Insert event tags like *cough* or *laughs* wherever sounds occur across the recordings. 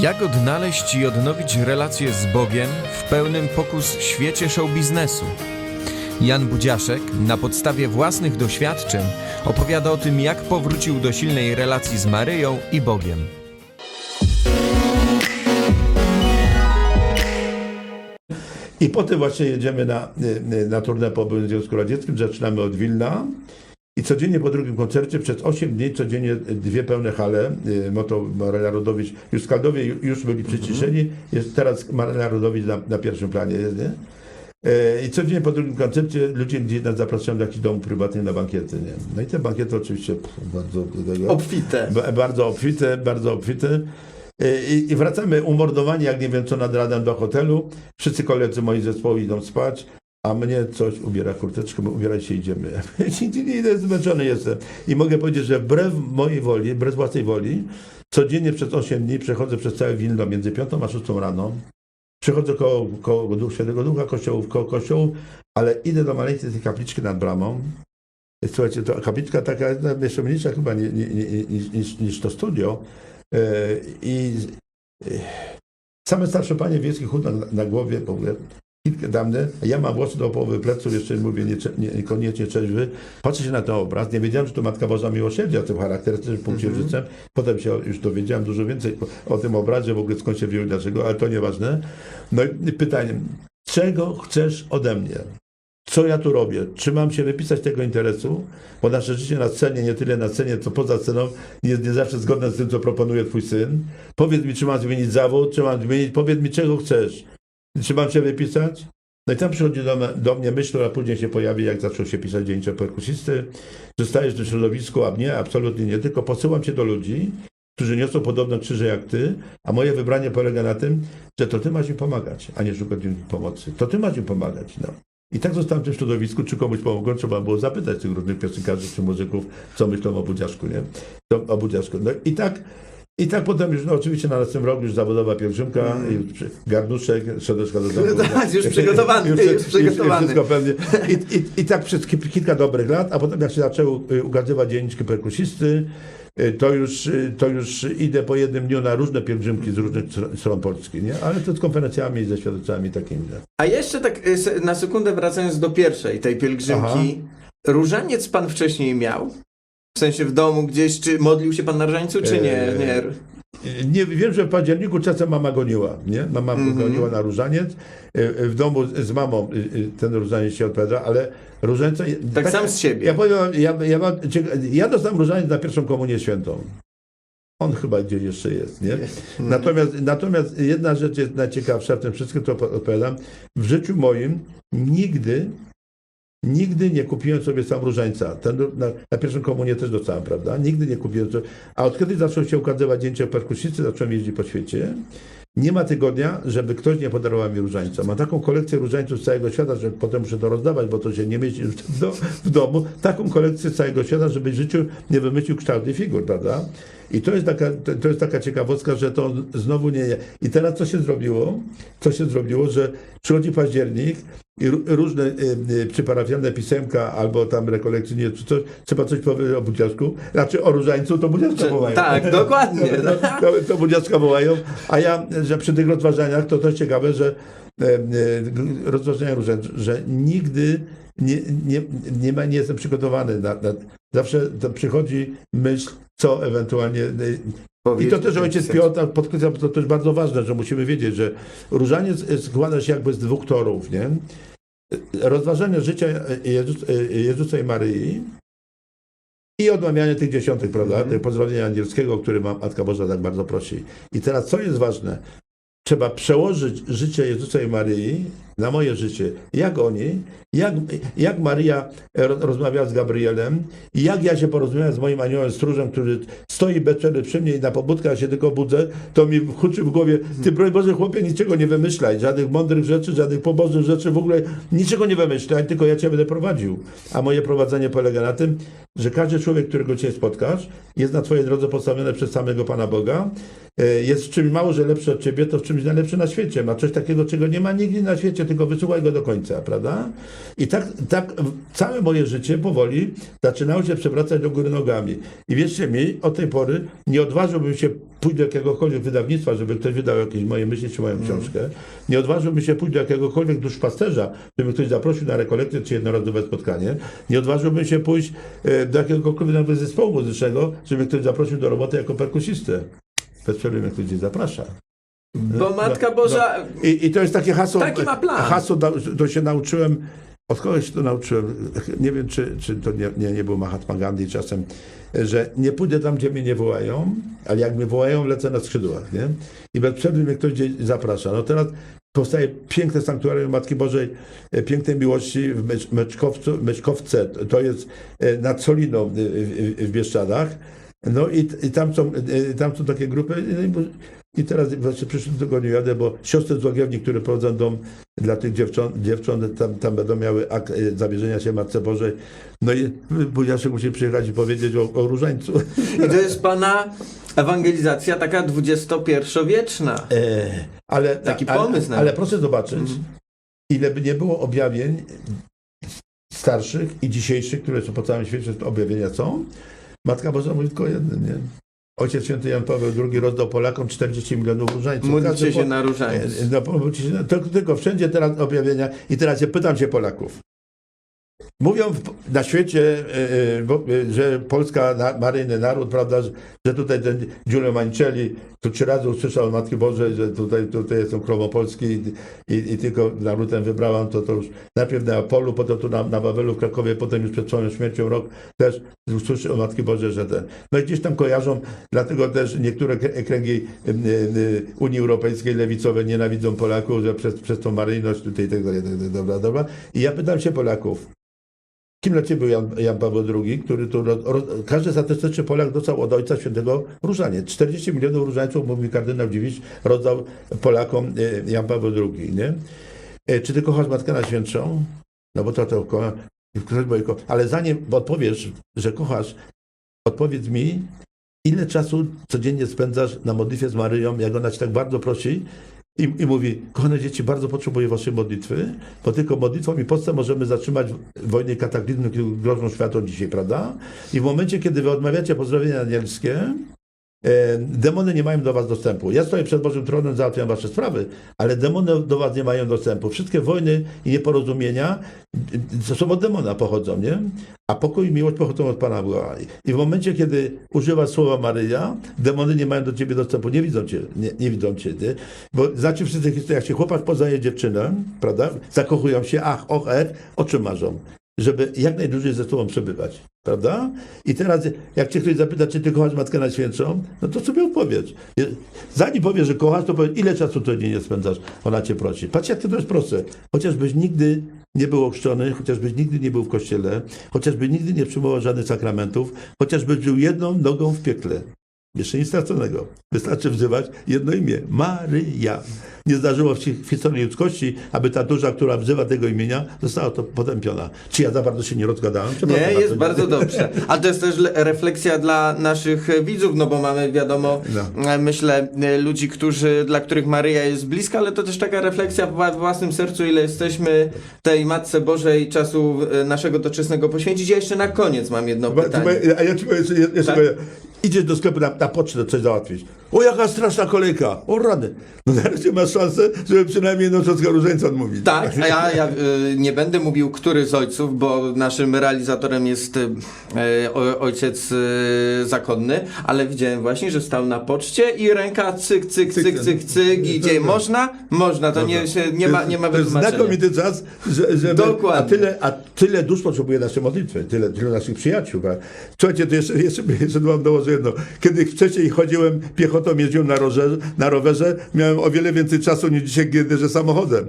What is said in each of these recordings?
Jak odnaleźć i odnowić relacje z Bogiem w pełnym pokus świecie show biznesu? Jan Budziaszek na podstawie własnych doświadczeń opowiada o tym, jak powrócił do silnej relacji z Maryją i Bogiem. I potem właśnie jedziemy na, na turnę po Związku Radzieckim, zaczynamy od Wilna i codziennie po drugim koncercie przez 8 dni, codziennie dwie pełne hale, y, Moto Marela Rodowicz, już Skaldowie ju- już byli przyciszeni, jest teraz Marela Rodowicz na, na pierwszym planie jest, nie? E, I codziennie po drugim koncercie ludzie gdzieś nas zapraszają do jakichś domów prywatnych na bankiety, nie? No i te bankiety oczywiście bardzo... Obfite. Ba- Bardzo obfite, bardzo obfite. I, i wracamy umordowani, jak nie wiem co, nad ranem do hotelu. Wszyscy koledzy moi zespołu idą spać, a mnie coś ubiera kurteczkę, bo ubieraj się, idziemy. *laughs* idę, zmęczony jestem. I mogę powiedzieć, że wbrew mojej woli, wbrew własnej woli, codziennie przez 8 dni przechodzę przez całe Wilno między 5 a 6 rano. Przechodzę koło, koło Duch- Świętego Ducha kościołów, koło kościołów, ale idę do maleńkiej tej kapliczki nad bramą. Słuchajcie, to kapliczka taka no, jeszcze mniejsza chyba ni, ni, ni, niż, niż, niż to studio. E, I e, same starsze panie wiejskie chód na, na głowie, w ogóle a ja mam włosy do połowy pleców, jeszcze mówię nie, nie, niekoniecznie trzeźwy. Patrzę się na ten obraz, nie wiedziałem, że to Matka Boża Miłosierdzia tym charakterystycznym półksiężycem. Potem się już dowiedziałem dużo więcej o, o tym obrazie, w ogóle skąd się wziął i dlaczego, ale to nieważne. No i pytanie, czego chcesz ode mnie? co ja tu robię? Czy mam się wypisać tego interesu? Bo nasze życie na scenie, nie tyle na scenie, co poza sceną, jest nie zawsze zgodne z tym, co proponuje twój syn. Powiedz mi, czy mam zmienić zawód, czy mam zmienić, powiedz mi, czego chcesz. Mam się wypisać? No i tam przychodzi do, do mnie myśl, która później się pojawi, jak zaczął się pisać dzięcia perkusisty. Zostajesz w środowisku, a mnie absolutnie nie, tylko posyłam cię do ludzi, którzy niosą podobne krzyże jak ty, a moje wybranie polega na tym, że to ty masz im pomagać, a nie szukać im pomocy. To ty masz im pomagać, no. I tak zostałem w tym środowisku, czy komuś pomogłem, trzeba było zapytać tych różnych piosenkarzy czy muzyków, co myślą o Budziaszku, nie? To, o Budziaszku. No i tak, i tak potem już, no oczywiście na następnym roku już zawodowa pielgrzymka, już przy- garnuszek, szedeczka do domu. *laughs* Tak, już *laughs* przygotowany, już już, przygotowany. wszystko pewnie. I, i, I tak przez ki- kilka dobrych lat, a potem jak się zaczęły ugadywać dzienniczki perkusisty, y, to już, y, to już idę po jednym dniu na różne pielgrzymki z różnych str- stron Polski, nie? Ale to z konferencjami, ze świadectwami takimi. nie? A jeszcze tak y, na sekundę wracając do pierwszej tej pielgrzymki. Różaniec pan wcześniej miał? W sensie w domu gdzieś, czy modlił się pan na różańcu, czy nie? Eee, nie. Nie, wiem, że w październiku czasem mama goniła, nie? Mama Mhm. goniła na różaniec. Y, W domu z mamą y, ten różaniec się odpowiada, ale różańca... Tak sam z siebie. Ja powiem, ja, ja, mam, ja dostałem różaniec na pierwszą komunię świętą. On chyba gdzieś jeszcze jest, nie? Natomiast, natomiast jedna rzecz jest najciekawsza w tym wszystkim, to po- odpowiadam. W życiu moim nigdy, nigdy nie kupiłem sobie sam różańca. Ten, na, na pierwszą komunię też dostałem, prawda? Nigdy nie kupiłem. A od kiedy zaczął się ukazywać zdjęcia perkusisty, zacząłem jeździć po świecie. Nie ma tygodnia, żeby ktoś nie podarował mi różańca. Mam taką kolekcję różańców z całego świata, że potem muszę to rozdawać, bo to się nie mieści w, do, w domu. Taką kolekcję z całego świata, żeby w życiu nie wymyślił kształt i figur, prawda? I to jest taka, to jest taka ciekawostka, że to znowu nie. I teraz co się zrobiło? Co się zrobiło, że przychodzi październik i ró- różne y, y, przyparafialne pisemka albo tam rekolekcjonie, czy coś, trzeba coś powiedzieć o Budziaszku, znaczy o Różańcu, to Budziaszka Czy- wołają. tak, dokładnie. *laughs* To, to, to wołają, a ja, że przy tych rozważaniach, to też ciekawe, że e, e, rozważania różne, że nigdy nie, nie, nie, ma, nie jestem przygotowany na, na zawsze przychodzi myśl, co ewentualnie i to też ojciec Piotr podkreśla, to też bardzo ważne, że musimy wiedzieć, że różaniec e, składa się jakby z dwóch torów, nie? Rozważanie życia Jezus, e, Jezusa i Maryi i odmawianie tych dziesiątek, prawda? Mhm. Pozdrowienia angielskiego, który ma Matka Boża tak bardzo prosi. I teraz co jest ważne? Trzeba przełożyć życie Jezusa i Maryi na moje życie. Jak oni, jak, jak Maria ro- rozmawiała z Gabrielem, jak ja się porozumiałem z moim aniołem stróżem, który stoi bez przerwy przy mnie i na pobudkach się tylko budzę, to mi huczy w głowie, ty broń Boże chłopie, niczego nie wymyślaj, żadnych mądrych rzeczy, żadnych pobożnych rzeczy, w ogóle niczego nie wymyślaj, tylko ja cię będę prowadził. A moje prowadzenie polega na tym, że każdy człowiek, którego cię spotkasz, jest na twojej drodze postawiony przez samego Pana Boga, e, jest w czymś mało, że lepszy od ciebie, to w czymś najlepszy na świecie. Ma coś takiego, czego nie ma nigdzie na świecie. Tylko wysłuchaj go do końca, prawda? I tak, tak całe moje życie powoli zaczynało się przewracać do góry nogami. I wierzcie mi, od tej pory nie odważyłbym się pójść do jakiegokolwiek wydawnictwa, żeby ktoś wydał jakieś moje myśli czy moją książkę. Nie odważyłbym się pójść do jakiegokolwiek duszpasterza, żeby ktoś zaprosił na rekolekcję czy jednorazowe spotkanie. Nie odważyłbym się pójść e, do jakiegokolwiek nawet zespołu muzycznego, żeby ktoś zaprosił do roboty jako perkusistę. Bez przerwy gdzieś zaprasza. Bo Matka Boża... I, I to jest takie hasło. Taki ma plan. Hasło, da- to się nauczyłem, od kogoś to nauczyłem, nie wiem czy, czy to nie, nie, nie był Mahatma Gandhi czasem, że nie pójdę tam, gdzie mnie nie wołają, ale jak mnie wołają, lecę na skrzydłach, nie? I bez przerwy mnie ktoś gdzieś zaprasza. No teraz powstaje piękne sanktuarium Matki Bożej, e, pięknej miłości w Mecz, Meczkowcu, Meczkowce, to jest e, nad Soliną w, w, w Bieszczadach. No i, i tam, są, e, tam są takie grupy. no i teraz właśnie w przyszłym tygodniu jadę, bo siostry z Łagiewni, które prowadzą dom dla tych dziewcząt, dziewcząt tam, tam będą miały akt e, zawierzenia się Matce Bożej. No i Budziaszek musi przyjechać i powiedzieć o, o różańcu. *laughs* I to jest pana ewangelizacja taka XXI-wieczna. E, ale, Taki ale, pomysł ale, nawet. proszę zobaczyć, Mhm. ile by nie było objawień starszych i dzisiejszych, które są po całym świecie, objawienia są, Matka Boża mówi tylko jedno, nie? Ojciec Święty Jan Paweł II rozdał Polakom 40 milionów różańców. Módlcie Każdy się po- na różaniec. E, No, się, tylko, tylko wszędzie teraz objawienia. I teraz ja pytam się Polaków. Mówią na świecie, e, e, e, że Polska, na, maryjny naród, prawda, że, tutaj ten Giulio Mancelli tu trzy razy usłyszał Matki Bożej, że tutaj, tutaj jestem krową Polski i, i, i tylko naródem wybrałam to, to już najpierw na Apolu, potem tu na, na Wawelu w Krakowie, potem już przed swoją śmiercią rok też usłyszy o Matki Bożej, że ten. No i gdzieś tam kojarzą, dlatego też niektóre krę- kręgi Unii Europejskiej lewicowe nienawidzą Polaków, że przez, przez tą maryjność tutaj i tak tak dobra, dobra. I ja pytam się Polaków, Kim dla Ciebie był Jan, Jan Paweł II, który tu każdy statystyczny Polak dostał od Ojca Świętego różaniec. 40 milionów różańców, mówi kardynał Dziwisz, rozdał Polakom e, Jan Paweł II, nie? E, Czy Ty kochasz Matkę Najświętszą? No bo to to kocha, ale zanim odpowiesz, że kochasz, odpowiedz mi, ile czasu codziennie spędzasz na modlitwie z Maryją, jak ona Cię tak bardzo prosi i, i mówi, kochane dzieci, bardzo potrzebuję Waszej modlitwy, bo tylko modlitwą i postem możemy zatrzymać wojnę i kataklizmy, które grożą światom dzisiaj, prawda? I w momencie, kiedy Wy odmawiacie pozdrowienia anielskie, demony nie mają do Was dostępu. Ja stoję przed Bożym Tronem, załatwiam Wasze sprawy, ale demony do Was nie mają dostępu. Wszystkie wojny i nieporozumienia to są od demona pochodzą, nie? A pokój i miłość pochodzą od Pana Boga. I w momencie, kiedy używasz słowa Maryja, demony nie mają do Ciebie dostępu, nie widzą Cię, nie, nie widzą Cię, nie? Bo znacie wszyscy historię, jak się chłopak poznaje dziewczynę, prawda? Zakochują się, ach, och, ech, o czym marzą? Żeby jak najdłużej ze sobą przebywać, prawda? I teraz, jak cię ktoś zapyta, czy ty kochasz Matkę Najświętszą, no to sobie opowiedz. Zanim powiesz, że kochasz, to powiedz, ile czasu codziennie spędzasz, ona cię prosi. Patrz, jak to jest proste. Chociażbyś nigdy nie był ochrzczony, chociażbyś nigdy nie był w kościele, chociażby nigdy nie przyjmował żadnych sakramentów, chociażbyś żył jedną nogą w piekle. Jeszcze nic straconego. Wystarczy wzywać jedno imię. Maryja. Nie zdarzyło w historii ludzkości, aby ta dusza, która wzywa tego imienia, została to potępiona. Czy ja za bardzo się nie rozgadałem? Przepraszam Nie, jest bardzo dobrze. A to jest też le- refleksja dla naszych e, widzów, no bo mamy, wiadomo, No. e, myślę, e, ludzi, którzy, dla których Maryja jest bliska, ale to też taka refleksja w własnym sercu, ile jesteśmy tej Matce Bożej czasu naszego doczesnego poświęcić. Ja jeszcze na koniec mam jedno pytanie. A ja ci powiem jeszcze, Tak? powiem. Idziesz do sklepu na, na pocztę coś załatwić. O, jaka straszna kolejka. O, rany. No nareszcie masz szansę, żeby przynajmniej noczącego różańca odmówić. Tak, a ja, ja y, nie będę mówił, który z ojców, bo naszym realizatorem jest y, o- ojciec y, zakonny, ale widziałem właśnie, że stał na poczcie i ręka cyk, cyk, cyk, cyk, cyk, i idzie. Można? Można, to nie, się, nie ma, nie ma To jest wytłumaczenia. znakomity czas, że, żeby, Dokładnie. A tyle, a tyle dusz potrzebuje naszej modlitwy, tyle, tyle naszych przyjaciół. Słuchajcie, to jeszcze, jeszcze, jeszcze wam dołożę jedno. Kiedy wcześniej chodziłem piechotą, jeździłem na rowerze, na rowerze, miałem o wiele więcej czasu niż dzisiaj, kiedy że samochodem.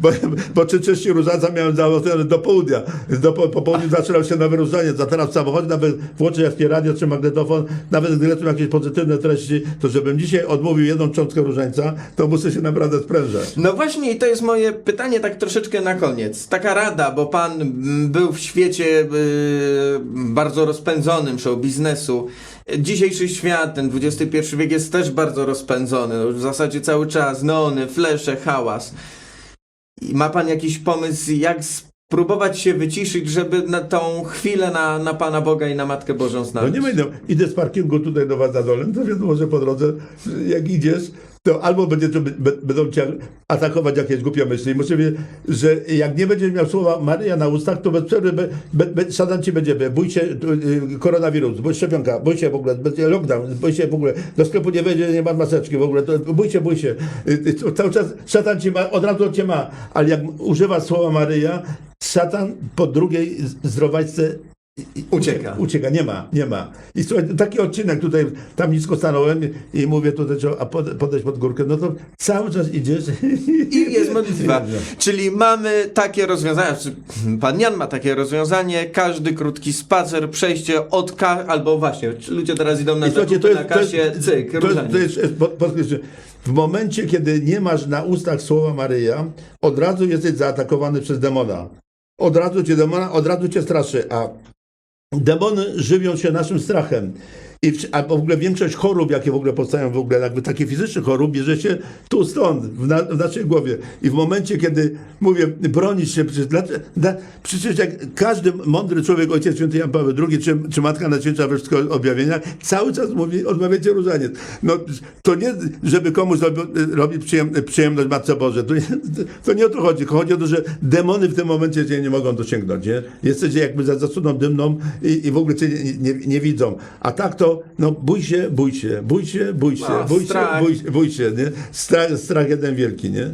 Bo, *laughs* bo czy części różańca miałem załatwione do południa. Do, po, po południu zaczynał się nowy różaniec, a teraz w samochodzie nawet włączę jakie radio czy magnetofon, nawet gdy lecą jakieś pozytywne treści, to żebym dzisiaj odmówił jedną cząstkę różańca, to muszę się naprawdę sprężać. No właśnie i to jest moje pytanie tak troszeczkę na koniec. Taka rada, bo pan mm, był w świecie y, bardzo rozpędzonym show biznesu. Dzisiejszy świat, ten XXI wiek jest też bardzo rozpędzony. No, w zasadzie cały czas neony, flesze, hałas. I ma pan jakiś pomysł, jak spróbować się wyciszyć, żeby na tą chwilę na, na Pana Boga i na Matkę Bożą No znaleźć? nie będę. Idę z parkingu tutaj do was na dole, to wiadomo, że po drodze, jak idziesz, to albo będzie, to będą cię atakować jakieś głupie myśli. Wiedzieć, że jak nie będziesz miał słowa Maryja na ustach, to bez przerwy be, be, be, szatan ci będzie, bój się y, koronawirus, bój szczepionka, bój się w ogóle, lockdown, bój się w ogóle, do sklepu nie wejdzie, nie ma maseczki w ogóle, to bój się, bój się. Y, y, Cały czas szatan cię ma, od razu cię ma, ale jak używa słowa Maryja, szatan po drugiej zdrowaćce i- Ucieka. Ucieka, nie ma, nie ma. I słuchaj, taki odcinek tutaj, tam nisko stanąłem i mówię tutaj, trzeba pod- podejść pod górkę, no to cały czas idziesz. I jest modlitwa. *laughs* Czyli mamy takie rozwiązania, czy pan Jan ma takie rozwiązanie, każdy krótki spacer, przejście od ka... albo właśnie, ludzie teraz idą na I zakupy na kasie, cyk, to jest, różaniec. to jest, jest pod- podkreślę, w momencie, kiedy nie masz na ustach słowa Maryja, od razu jesteś zaatakowany przez demona. Od razu cię demona, od razu cię straszy, a demony żywią się naszym strachem. I w, a w ogóle większość chorób, jakie w ogóle powstają, w ogóle jakby takie fizycznych chorób, bierze się tu stąd, w, na, w naszej głowie. I w momencie, kiedy mówię, bronić się, przecież, dla, dla, przecież jak każdy mądry człowiek, ojciec święty Jan Paweł II, czy, czy matka Najświętsza we wszystkich objawieniach, cały czas mówi, odmawiacie różaniec. No, to nie, żeby komuś robi, robić przyjem, przyjemność Matce Boże. To nie, to nie o to chodzi. Chodzi o to, że demony w tym momencie cię nie mogą dosięgnąć. Nie? Jesteście jakby za zasłoną dymną i, i w ogóle cię nie, nie, nie widzą. A tak to, no bój się, bój się, bój się, bój się, A, bój się, strach. bój się, bój się, nie? Strach, strach jeden wielki, nie?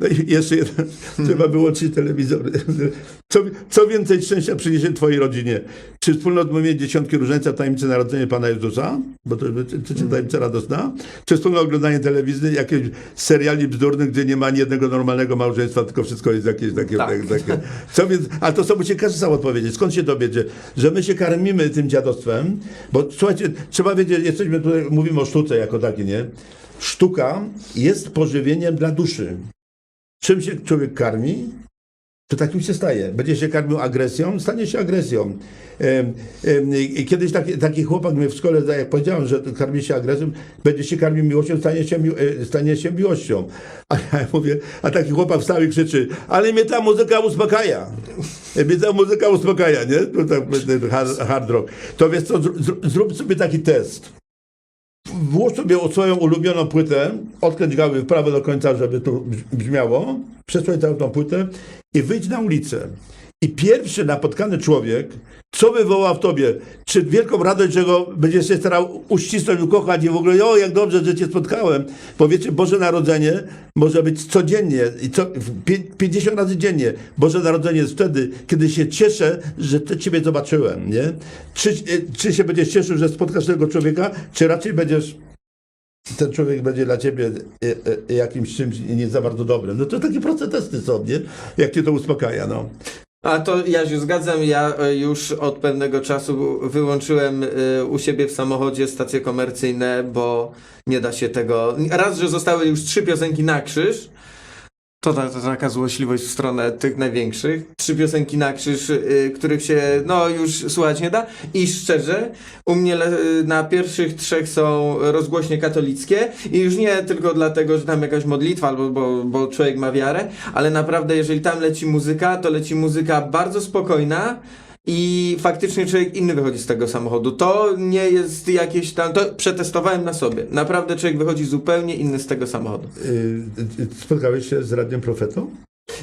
No i jeszcze jeden, trzeba było trzy telewizory. Co, co więcej szczęścia przyniesie twojej rodzinie? Czy wspólne odmówienie dziesiątki różańca tajemnicy narodzenia Pana Jezusa? Bo to jest czy tajemnica radosna? Czy wspólne oglądanie telewizji, jakichś seriali bzdurnych, gdzie nie ma ani jednego normalnego małżeństwa, tylko wszystko jest jakieś takie... Tak. takie. Co więc, a to sobie musi każdy sam odpowiedzieć. Skąd się dowiedzie? Że my się karmimy tym dziadostwem, bo słuchajcie, trzeba wiedzieć, jesteśmy tutaj, mówimy o sztuce jako takiej, nie? Sztuka jest pożywieniem dla duszy. Czym się człowiek karmi, to takim się staje. Będzie się karmił agresją, stanie się agresją. Kiedyś taki, taki chłopak mnie w szkole, jak powiedziałem, że karmi się agresją, będzie się karmił miłością, stanie się, e, stanie się miłością. A ja mówię, a taki chłopak wstał i krzyczy, ale mnie ta muzyka uspokaja. E, Mnie ta muzyka uspokaja, nie? To tak, hard, hard rock. To wiesz co, zrób sobie taki test. Włóż sobie swoją ulubioną płytę, odkręć gały w prawo do końca, żeby brz- brzmiało, przesłuchaj całą tą płytę i wyjdź na ulicę. I pierwszy napotkany człowiek, co wywoła w tobie? Czy wielką radość, że go będziesz się starał uścisnąć, ukochać i w ogóle, o jak dobrze, że cię spotkałem. Powiecie, Boże Narodzenie może być codziennie, i co, pię- 50 razy dziennie. Boże Narodzenie jest wtedy, kiedy się cieszę, że te ciebie zobaczyłem, nie? Czy, czy się będziesz cieszył, że spotkasz tego człowieka, czy raczej będziesz ten człowiek będzie dla ciebie e, e, jakimś czymś nie za bardzo dobrym. No to takie proste testy są, nie? Jak cię to uspokaja, no. A to ja się zgadzam, ja e, już od pewnego czasu wyłączyłem e, u siebie w samochodzie stacje komercyjne, bo nie da się tego. Raz, że zostały już trzy piosenki na krzyż. To, ta, to taka złośliwość w stronę tych największych. Trzy piosenki na krzyż, y, których się no już słuchać nie da. I szczerze, u mnie y, na pierwszych trzech są rozgłośnie katolickie i już nie tylko dlatego, że tam jakaś modlitwa albo bo, bo człowiek ma wiarę, ale naprawdę jeżeli tam leci muzyka, to leci muzyka bardzo spokojna i faktycznie człowiek inny wychodzi z tego samochodu. To nie jest jakieś tam, to przetestowałem na sobie. Naprawdę człowiek wychodzi zupełnie inny z tego samochodu. Y, y, Spotkałeś się z radnym profetą?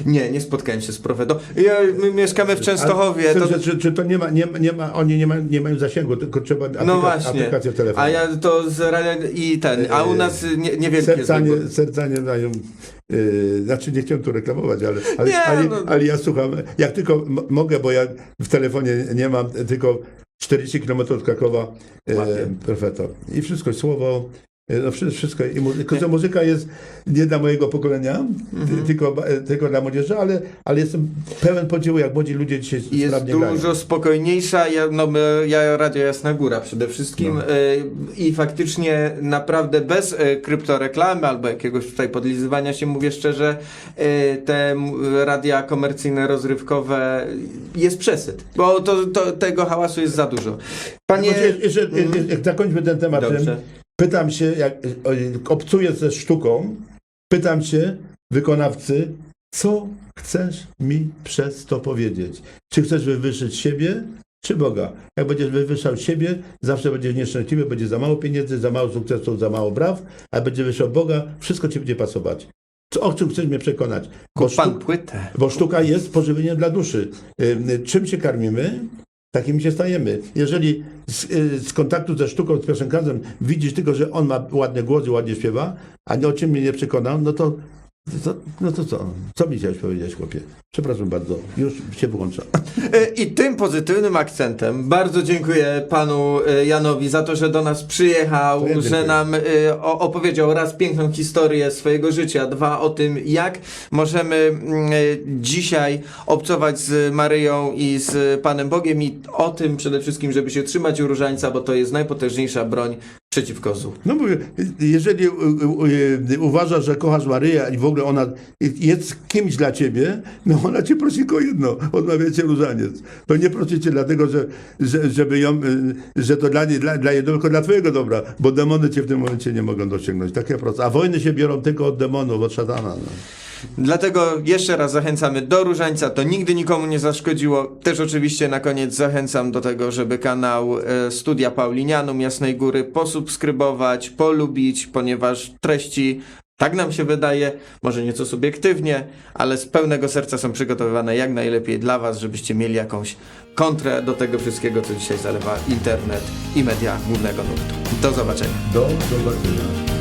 Nie, nie spotkałem się z profetą. Ja, my mieszkamy w Częstochowie. A, To, czy, czy, czy to nie ma, nie, ma- nie ma, oni nie, ma, nie mają zasięgu, tylko trzeba aplika, no właśnie. aplikację w telefonie. A ja to z i ten. A u nas nie, niewielkie serca, nie, serca nie dają. Yy, znaczy nie chciałem tu reklamować, ale, ale, Nie, ale, no. ale ja słucham, jak tylko mogę, bo ja w telefonie nie mam tylko 40 km od Krakowa profeto. I wszystko, słowo, no wszy- wszystko. I mu, tylko, że muzyka jest nie dla mojego pokolenia, Mhm. ty, tylko, ba- tylko dla młodzieży, ale, ale jestem pełen podziwu, jak młodzi ludzie dzisiaj Jest sprawnie grają. dużo spokojniejsza. Ja, no, ja Radio Jasna Góra przede wszystkim No. y, i faktycznie naprawdę bez kryptoreklamy albo jakiegoś tutaj podlizywania się, mówię szczerze, te radia komercyjne, rozrywkowe jest przesyt, bo to, to, tego hałasu jest za dużo. Panie... Jeszcze, Mm. jeszcze, zakończmy ten temat. Dobrze. Pytam się, jak o, obcuję ze sztuką, pytam się wykonawcy, Co chcesz mi przez to powiedzieć? Czy chcesz wywyższyć siebie, czy Boga? Jak będziesz wywyższał siebie, zawsze będziesz nieszczęśliwy, będzie za mało pieniędzy, za mało sukcesów, za mało braw, a jak będziesz wywyższał Boga, wszystko ci będzie pasować. Co, o czym chcesz mnie przekonać? Bo, sztuk, płytę. bo sztuka jest pożywieniem dla duszy. Ym, Czym się karmimy? Takimi się stajemy. Jeżeli z, y, z kontaktu ze sztuką, z piosenkarzem widzisz tylko, że on ma ładny głos i ładnie śpiewa, a o czym mnie nie przekonał, no to, to, no to co? Co mi chciałeś powiedzieć, chłopie? Przepraszam bardzo, już się wyłączam. E, I tym pozytywnym akcentem bardzo dziękuję panu e, Janowi za to, że do nas przyjechał, ja że nam e, opowiedział raz piękną historię swojego życia, dwa o tym, jak możemy dzisiaj obcować z Maryją i z Panem Bogiem i o tym przede wszystkim, żeby się trzymać różańca, bo to jest najpotężniejsza broń przeciwko złu. No mówię, jeżeli uważasz, że kochasz Maryję i w ogóle ona jest kimś dla ciebie, no ona cię prosi tylko jedno, odmawiacie różaniec. To nie prosi cię dlatego, że, że, żeby ją, y, że to dla niej, dla, dla jej, tylko dla twojego dobra, bo demony cię w tym momencie nie mogą dosięgnąć. Takie proste. A wojny się biorą tylko od demonów, od szatana. No. Dlatego jeszcze raz zachęcamy do różańca, to nigdy nikomu nie zaszkodziło. Też oczywiście na koniec zachęcam do tego, żeby kanał e, Studia Paulinianum Jasnej Góry posubskrybować, polubić, ponieważ treści, tak nam się wydaje, może nieco subiektywnie, ale z pełnego serca są przygotowywane jak najlepiej dla Was, żebyście mieli jakąś kontrę do tego wszystkiego, co dzisiaj zalewa internet i media głównego nurtu. Do zobaczenia. Do zobaczenia.